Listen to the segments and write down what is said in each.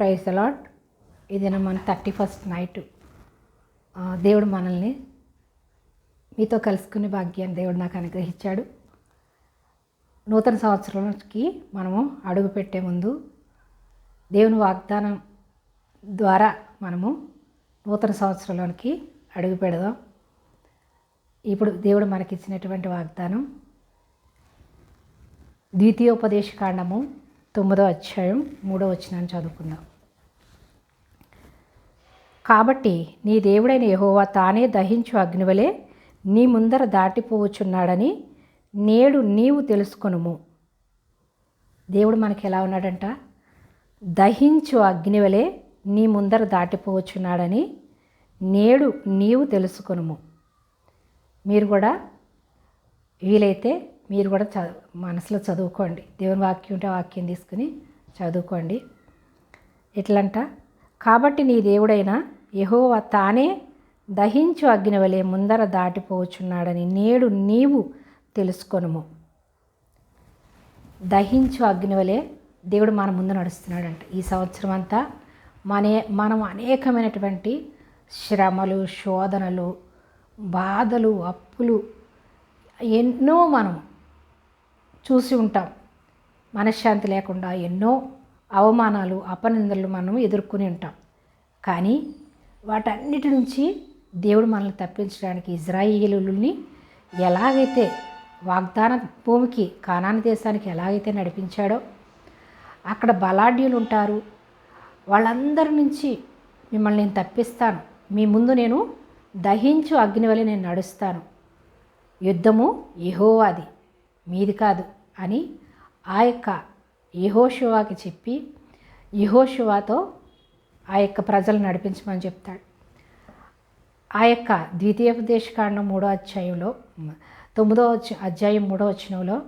Praise allot ఇది మన thirty first night. దేవుడు మనల్ని మీతో కలుసుకునే భాగ్యాన్ని దేవుడు నాకు అనుగ్రహించాడు. నూతన సంవత్సరానికి మనము అడుగు పెట్టే ముందు దేవుని వాగ్దానం ద్వారా మనము నూతన సంవత్సరంలోనికి అడుగు పెడదాం. ఇప్పుడు దేవుడు మనకిచ్చినటువంటి వాగ్దానం. ద్వితీయోపదేశ కాండము తొమ్మిదో అధ్యాయం మూడో వచ్చినాన్ని చదువుకుందాం. కాబట్టి నీ దేవుడైన యహోవా తానే దహించు అగ్నివలే నీ ముందర దాటిపోవచ్చున్నాడని నేడు నీవు తెలుసుకొనుము. దేవుడు మనకి ఎలా ఉన్నాడంట? దహించు అగ్నివలే నీ ముందర దాటిపోవచ్చున్నాడని నేడు నీవు తెలుసుకొనుము. మీరు కూడా వీలైతే మీరు కూడా చదువు మనసులో చదువుకోండి. దేవుని వాక్యం ఉంటే వాక్యం తీసుకుని చదువుకోండి. ఎట్లంట? కాబట్టి నీ దేవుడైనా యహోవ తానే దహించు అగ్ని వలె ముందర దాటిపోచున్నాడని నేడు నీవు తెలుసుకొనుము. దహించు అగ్ని వలె దేవుడు మన ముందు నడుస్తున్నాడంట. ఈ సంవత్సరం అంతా మనే మనం అనేకమైనటువంటి శ్రమలు శోధనలు బాధలు అప్పులు ఎన్నో మనం చూసి ఉంటాం. మనశ్శాంతి లేకుండా ఎన్నో అవమానాలు అపనిందలు మనం ఎదుర్కొని ఉంటాం. కానీ వాటన్నిటి నుంచి దేవుడు మనల్ని తప్పించడానికి ఇజ్రాయిలుని ఎలాగైతే వాగ్దాన భూమికి కానాన దేశానికి ఎలాగైతే నడిపించాడో అక్కడ బలాఢ్యులు ఉంటారు. వాళ్ళందరి నుంచి మిమ్మల్ని నేను తప్పిస్తాను. మీ ముందు నేను దహించు అగ్ని వలె నేను నడుస్తాను. యుద్ధము యహోవాది మీది కాదు అని ఆ యొక్క యహోశివాకి చెప్పి యహోశివాతో ఆ యొక్క ప్రజలు నడిపించమని చెప్తాడు. ఆ యొక్క ద్వితీయోపదేశకాండం మూడో అధ్యాయంలో తొమ్మిదో అధ్యాయం మూడో వచనంలో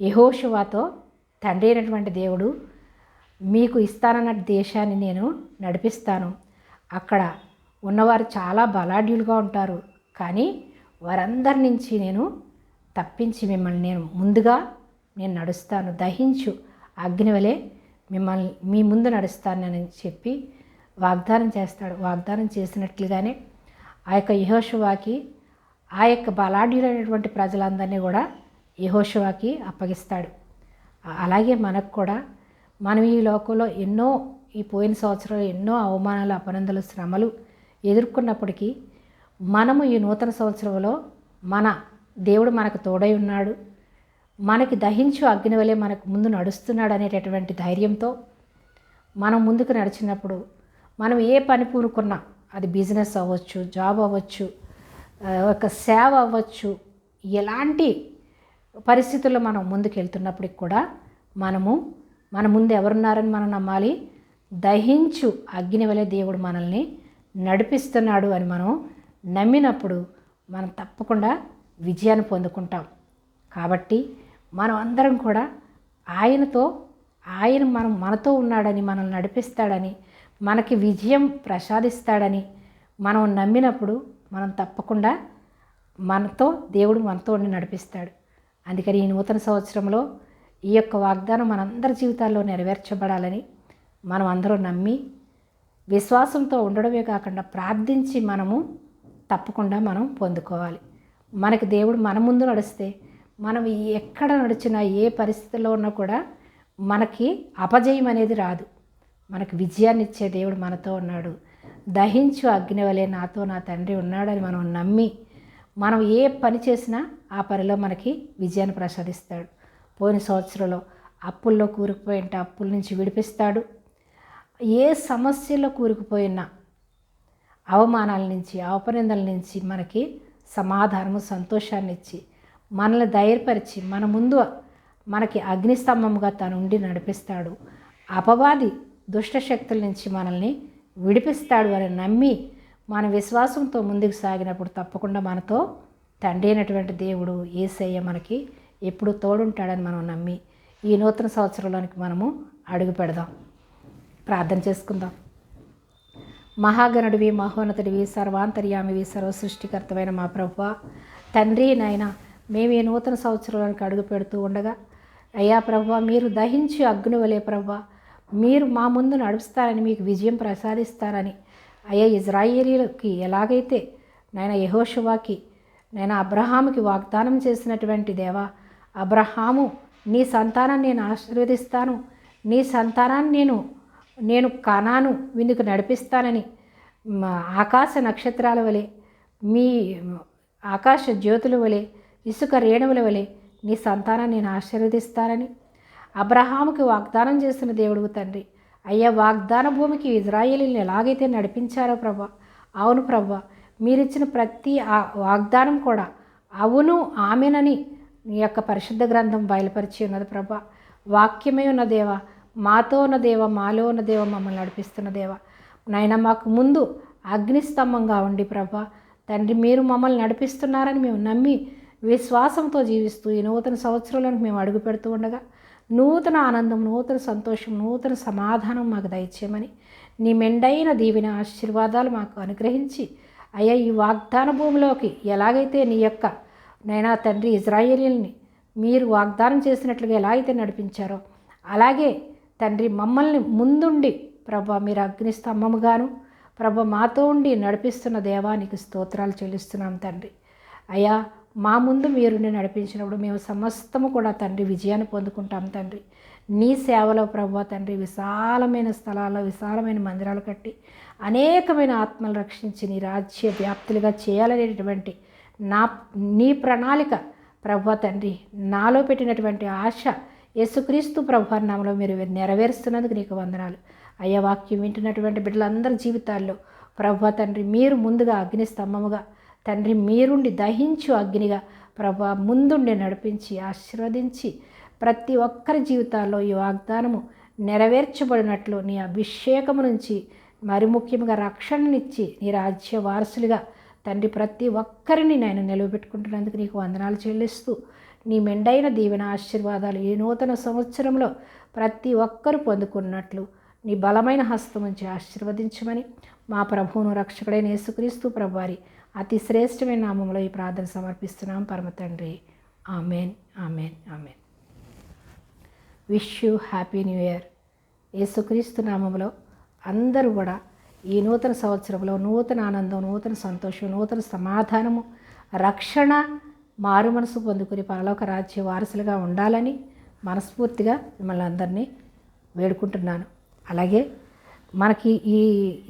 యహోషువాతో తండ్రి అయినటువంటి దేవుడు మీకు ఇస్తానన్న దేశాన్ని నేను నడిపిస్తాను. అక్కడ ఉన్నవారు చాలా బలాఢ్యులుగా ఉంటారు. కానీ వారందరి నుంచి నేను తప్పించి మిమ్మల్ని నేను ముందుగా నేను నడుస్తాను. దహించు. అగ్ని వలె మిమ్మల్ని మీ ముందు నడుస్తానని చెప్పి వాగ్దానం చేస్తాడు. వాగ్దానం చేసినట్లుగానే ఆ యొక్క యహోషువాకి ఆ యొక్క బలాఢ్యులైనటువంటి ప్రజలందరినీ కూడా యహోషువాకి అప్పగిస్తాడు. అలాగే మనకు కూడా మనం ఈ లోకంలో ఎన్నో ఈ పోయిన సంవత్సరంలో ఎన్నో అవమానాలు అపనందలు శ్రమలు ఎదుర్కొన్నప్పటికీ మనము ఈ నూతన సంవత్సరంలో మన దేవుడు మనకు తోడై ఉన్నాడు. మనకి దహించు అగ్ని వలె మనకు ముందు నడుస్తున్నాడు అనేటటువంటి ధైర్యంతో మనం ముందుకు నడిచినప్పుడు మనం ఏ పని పూనుకున్నా అది బిజినెస్ అవ్వచ్చు జాబ్ అవ్వచ్చు ఒక సేవ అవ్వచ్చు ఎలాంటి పరిస్థితుల్లో మనం ముందుకెళ్తున్నప్పటికి కూడా మనము మన ముందు ఎవరున్నారని మనం నమ్మాలి. దహించు అగ్ని వలె దేవుడు మనల్ని నడిపిస్తున్నాడు అని మనం నమ్మినప్పుడు మనం తప్పకుండా విజయాన్ని పొందుకుంటాం. కాబట్టి మనం అందరం కూడా ఆయనతో ఆయన మనం మనతో ఉన్నాడని మనల్ని నడిపిస్తాడని మనకి విజయం ప్రసాదిస్తాడని మనం నమ్మినప్పుడు మనం తప్పకుండా మనతో దేవుడు మనతో ఉండి నడిపిస్తాడు. అందుకని ఈ నూతన సంవత్సరంలో ఈ యొక్క వాగ్దానం మనందరి జీవితాల్లో నెరవేర్చబడాలని మనం అందరూ నమ్మి విశ్వాసంతో ఉండడమే కాకుండా ప్రార్థించి మనము తప్పకుండా మనం పొందుకోవాలి. మనకి దేవుడు మన ముందు నడిస్తే మనం ఎక్కడ నడిచినా ఏ పరిస్థితిలో ఉన్నా కూడా మనకి అపజయం అనేది రాదు. మనకు విజయాన్ని ఇచ్చే దేవుడు మనతో ఉన్నాడు. దహించు అగ్ని వలె నాతో నా తండ్రి ఉన్నాడని మనం నమ్మి మనం ఏ పని చేసినా ఆ పనిలో మనకి విజయాన్ని ప్రసాదిస్తాడు. పోయిన సంవత్సరంలో అప్పుల్లో కూరుకుపోయింటే అప్పుల నుంచి విడిపిస్తాడు. ఏ సమస్యలో కూరుకుపోయినా అవమానాల నుంచి అవపనిందల నుంచి మనకి సమాధానము సంతోషాన్ని ఇచ్చి మనల్ని ధైర్యపరిచి మన ముందు మనకి అగ్నిస్తంభముగా తను ఉండి నడిపిస్తాడు. అపవాది దుష్ట శక్తుల నుంచి మనల్ని విడిపిస్తాడు అని నమ్మి మన విశ్వాసంతో ముందుకు సాగినప్పుడు తప్పకుండా మనతో తండ్రి అయినటువంటి దేవుడు ఏసయ్య మనకి ఎప్పుడు తోడుంటాడని మనం నమ్మి ఈ నూతన సంవత్సరంలోనికి మనము అడుగు పెడదాం. ప్రార్థన చేసుకుందాం. మహాగణుడివి మహోన్నతుడివి సర్వాంతర్యామివి సర్వసృష్టికర్తమైన మా ప్రభు తండ్రి నాయన మేము ఈ నూతన సంవత్సరంలోనికి అడుగు పెడుతూ ఉండగా అయ్యా ప్రభు మీరు దహించి అగ్ని వలే ప్రభు మీరు మా ముందు నడుస్తారని మీకు విజయం ప్రసాదిస్తారని. అయ్యా ఇజ్రాయేలీలకి ఎలాగైతే నాయన యహోషువాకి నేను అబ్రహాముకి వాగ్దానం చేసినటువంటి దేవా అబ్రహాము నీ సంతానాన్ని నేను ఆశీర్వదిస్తాను. నీ సంతానాన్ని నేను నేను కనాను విందుకు నడిపిస్తానని మా ఆకాశ నక్షత్రాల వలె మీ ఆకాశ జ్యోతుల వలె ఇసుక రేణువుల వలె నీ సంతానాన్ని నేను ఆశీర్వదిస్తానని అబ్రహాముకి వాగ్దానం చేసిన దేవుడు తండ్రి. అయ్యా వాగ్దాన భూమికి ఇజ్రాయేలీని ఎలాగైతే నడిపించారో ప్రభా అవును ప్రభా మీరిచ్చిన ప్రతి ఆ వాగ్దానం కూడా అవును ఆమెనని నీ యొక్క పరిశుద్ధ గ్రంథం బయలుపరిచి ఉన్నది ప్రభా. వాక్యమే ఉన్న దేవ మాతో ఉన్న దేవ మాలో ఉన్న దేవ మమ్మల్ని నడిపిస్తున్న దేవ. నాయన మాకు ముందు అగ్నిస్తంభంగా ఉండి ప్రభా తండ్రి మీరు మమ్మల్ని నడిపిస్తున్నారని మేము నమ్మి విశ్వాసంతో జీవిస్తూ ఈ నూతన సంవత్సరంలో మేము అడుగు పెడుతూ ఉండగా నూతన ఆనందం నూతన సంతోషం నూతన సమాధానం మాకు దయచేయమని నీ మెండైన దీవిన ఆశీర్వాదాలు మాకు అనుగ్రహించి అయ్యా ఈ వాగ్దాన భూమిలోకి ఎలాగైతే నీ యొక్క నైనా తండ్రి ఇజ్రాయేలీల్ని మీరు వాగ్దానం చేసినట్లుగా ఎలా అయితే నడిపించారో అలాగే తండ్రి మమ్మల్ని ముందుండి ప్రభా మీరు అగ్ని స్తంభముగాను ప్రభ మాతో ఉండి నడిపిస్తున్న దేవానికి స్తోత్రాలు చెల్లిస్తున్నాం తండ్రి. అయ్యా మా ముందు మీరు నడిపించినప్పుడు మేము సమస్తము కూడా తండ్రి విజయాన్ని పొందుకుంటాం తండ్రి. నీ సేవలో ప్రభు తండ్రి విశాలమైన స్థలాల్లో విశాలమైన మందిరాలు కట్టి అనేకమైన ఆత్మలు రక్షించి నీ రాజ్య వ్యాప్తులుగా చేయాలనేటువంటి నా నీ ప్రణాళిక ప్రభు తండ్రి. నాలో పెట్టినటువంటి ఆశ యేసుక్రీస్తు ప్రభు నామలో మీరు నెరవేరుస్తున్నందుకు నీకు వందనాలు. అయ్యా వాక్యం వింటున్నటువంటి బిడ్డలందరి జీవితాల్లో ప్రభు తండ్రి మీరు ముందుగా అగ్ని స్తంభముగా తండ్రి మీరుండి దహించు అగ్నిగా ప్రభా ముందుండి నడిపించి ఆశీర్వదించి ప్రతి ఒక్కరి జీవితాల్లో ఈ వాగ్దానము నెరవేర్చబడినట్లు నీ అభిషేకము నుంచి మరి ముఖ్యంగా రక్షణనిచ్చి నీ రాజ్య వారసులుగా తండ్రి ప్రతి ఒక్కరిని నేను నిలవబెట్టుకుంటున్నందుకు నీకు వందనాలు చెల్లిస్తూ నీ మెండైన దీవెన ఆశీర్వాదాలు ఈ నూతన సంవత్సరంలో ప్రతి ఒక్కరు పొందుకున్నట్లు నీ బలమైన హస్తం నుంచి ఆశీర్వదించమని మా ప్రభువును రక్షకుడైన యేసుక్రీస్తు ప్రభువారి అతి శ్రేష్టమైన నామంలో ఈ ప్రార్థన సమర్పిస్తున్నాం. పరమ తండ్రి. Amen amen amen. Wish you happy new year యేసుక్రీస్తు నామంలో అందరూ కూడా ఈ నూతన సంవత్సరంలో నూతన ఆనందం నూతన సంతోషం నూతన సమాధానము రక్షణ మారు మనసు పొందుకుని పరలోక రాజ్య వారసులుగా ఉండాలని మనస్ఫూర్తిగా మిమ్మల్ని అందరినీ వేడుకుంటున్నాను. అలాగే మనకి ఈ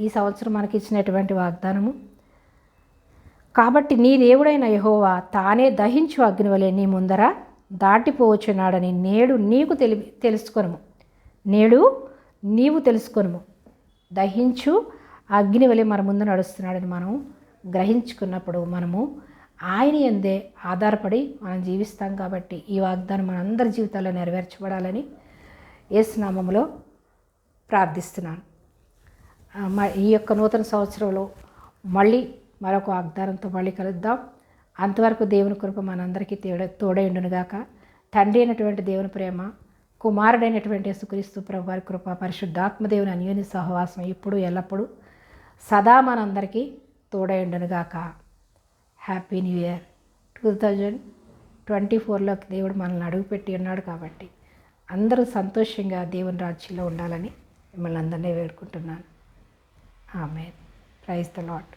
ఈ సంవత్సరం మనకి ఇచ్చినటువంటి వాగ్దానము కాబట్టి నీ దేవుడైన యహోవా తానే దహించు అగ్నివలే నీ ముందర దాటిపోవచ్చున్నాడని నేడు నీకు తెలి తెలుసుకొనము. నేడు నీవు తెలుసుకొనము. దహించు అగ్నివలే మన ముందు నడుస్తున్నాడని మనం గ్రహించుకున్నప్పుడు మనము ఆయన ఎందే ఆధారపడి మనం జీవిస్తాం కాబట్టి ఈ వాగ్దానం మనందరి జీవితాల్లో నెరవేర్చబడాలని ఏసునామంలో ప్రార్థిస్తున్నాను. మ- ఈ యొక్క నూతన సంవత్సరంలో మళ్ళీ మరొక వాగ్దానంతో మళ్ళీ కలుద్దాం. అంతవరకు దేవుని కృప మనందరికీ తోడ తోడైండునుగాక తండ్రి అయినటువంటి దేవుని ప్రేమ కుమారుడైనటువంటి యేసుక్రీస్తు ప్రభు వారి కృప పరిశుద్ధాత్మ దేవుని అన్యోన్య సహవాసం ఇప్పుడు ఎల్లప్పుడూ సదా మనందరికీ తోడైండునుగాక happy new year. Two thousand twenty ఫోర్లోకి దేవుడు మనల్ని అడుగుపెట్టి ఉన్నాడు కాబట్టి అందరూ సంతోషంగా దేవుని రాజ్యంలో ఉండాలని మిమ్మల్ని అందరినీ వేడుకుంటున్నాను. ఆమె ప్రైజ్ ద లాట్